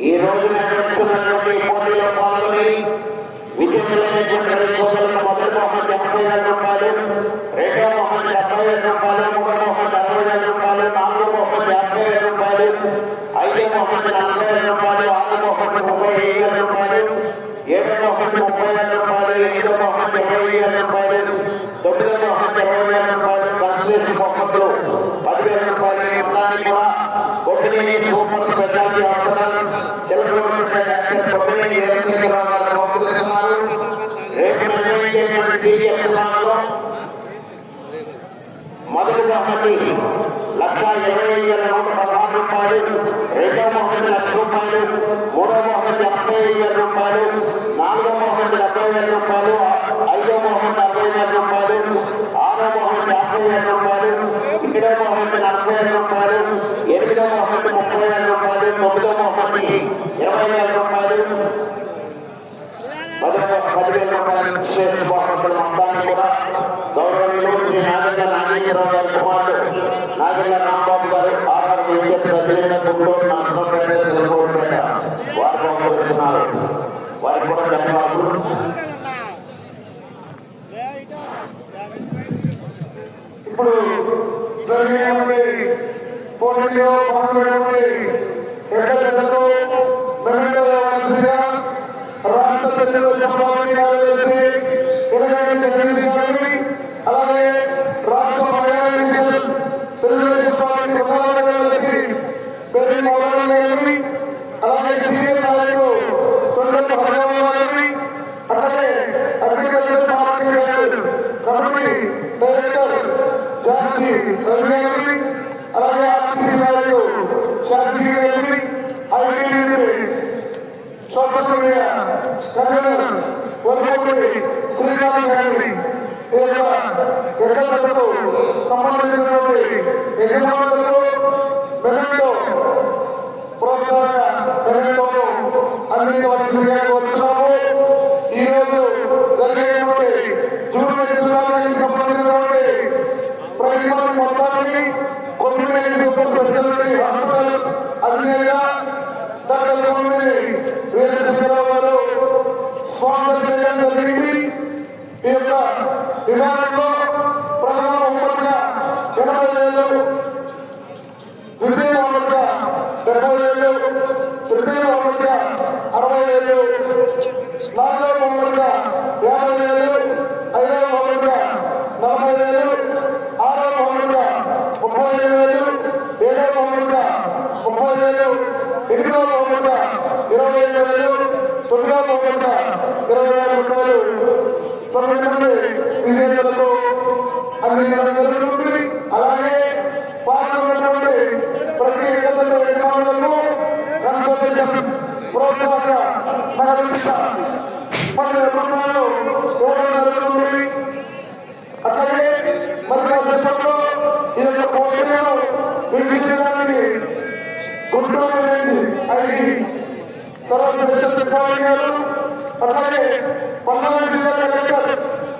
ఈ రోజు నిర్వహిస్తున్నటువంటి పోటీలో పాల్గొని విజయమైనటువంటి రైతులకు మొదటి మొహమ్మద్ ఎనభై వేల రూపాయలు రెండో మొహమ్మద్ డెబ్బై వేల రూపాయలు మూడో మొహమ్మద్ అరవై వేల రూపాయలు నాలుగో మొహమ్మద్ యాభై వేల రూపాయలు ఐదో మొహమ్మద్ నలభై వేల రూపాయలు ఆరు మొహమ్మద్ ముప్పై ఐదు వేల రూపాయలు ఏడో మొహమ్మద్ ముప్పై వేల రూపాయలు ఎనిమిదో మొహమ్మద్ ఇరవై వేల రూపాయలు తొమ్మిదో టీవీ లో మొదటి బహుమతి లక్ష ఇరవై ఐదు వేల నూట పదహారు రూపాయలు రెండో బహుమతి లక్ష రూపాయలు మూడో బహుమతి ముప్పై ఐదు వేల రూపాయలు నాలుగో బహుమతి డెబ్బై వేల రూపాయలు ఐదో బహుమతి అరవై వేల రూపాయలు ఆరో బహుమతి యాభై వేల రూపాయలు ఏడో బహుమతి నలభై వేల రూపాయలు ఎనిమిదో బహుమతి ముప్పై వేల రూపాయలు తొమ్మిదో బహుమతి ఇరవై వేల రూపాయలు పదివేల పదివేల రూపాయల విశేష మొత్తాన్ని కూడా గౌరవనీయులు శ్రీ నాగల్ల నాగేశ్వరరావు గారి కుమారుడు. నాగల్ల రాంబాబు గారు ఆర్ఆర్ విద్యుత్ గుంటూరు వారు వారికి కూడా ధన్యవాదాలు. ఇప్పుడు జరిగినటువంటి పోటీలో పాల్గొనేటువంటి రాష్ట్ర ప్రజలు స్వామి గారు உலகானந்த వేదిక లక్ష్మణి వీరేశ్వరరావు గారు స్వాగతం ఈ యొక్క విభాగంలో ఎనభై వేలు ద్వితీయ డెబ్బై వేలు తృతీయ అరవై వేలు నాలుగో బహుమతిగా యాభై వేలు తొమ్మిది విజేతలకు అందించడం జరుగుతుంది అలాగే పాల్గొన్నటువంటి ప్రతి ఇతర యజమానులకు కన్సల్టేషన్ ప్రోత్సాహక నగదు పది రూపాయలు ఇవ్వడం జరుగుతుంది అట్లాగే మరి దేశంలో ఈ యొక్క పోటీలను వీక్షించడానికి గుంటూరు నుంచి తర్వాత గారు అట్లాగే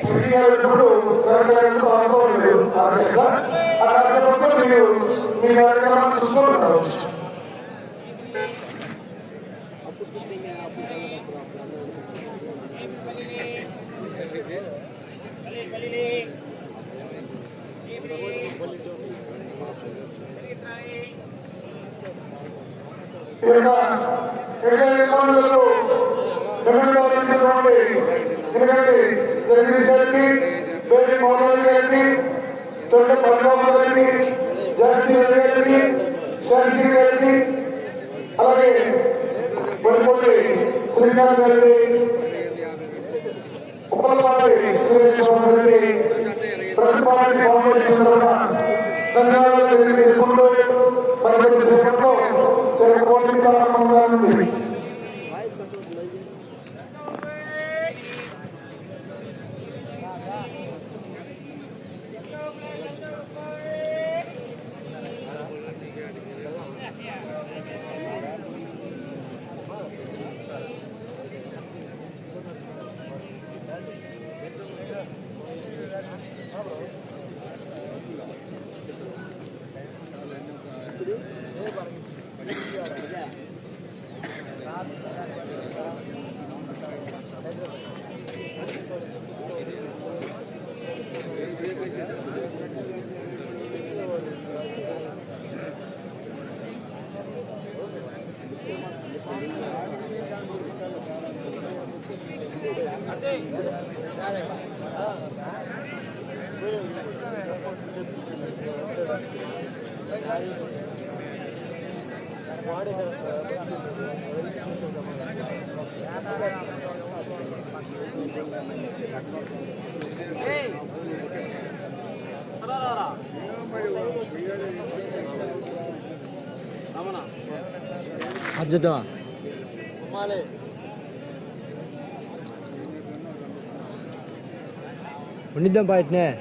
ఇప్పుడు కలెక్టర్ అవసరం లేదు. ఆ కార్యక్రమంలో మీరు మీ కార్యక్రమాన్ని ఎందుకంటే జగదీష్ గారికి పేరు మోహన్ గారికి తొలి పద్మబాబు గారికి జగదీష్ గారికి శాంతి గారికి అలాగే పొడిపొట్టి శ్రీకాంత్ గారికి ఉప్పలపాటి శ్రీకృష్ణ గారికి ప్రతిపాటి ఫౌండేషన్ తరఫున ధన్యవాదాలు తెలియజేసుకుంటూ మరి కొద్దిసేపట్లో చాలా పోటీ ప్రారంభంగా ఉంది అద్భుతమా Und nicht am Bald, ne?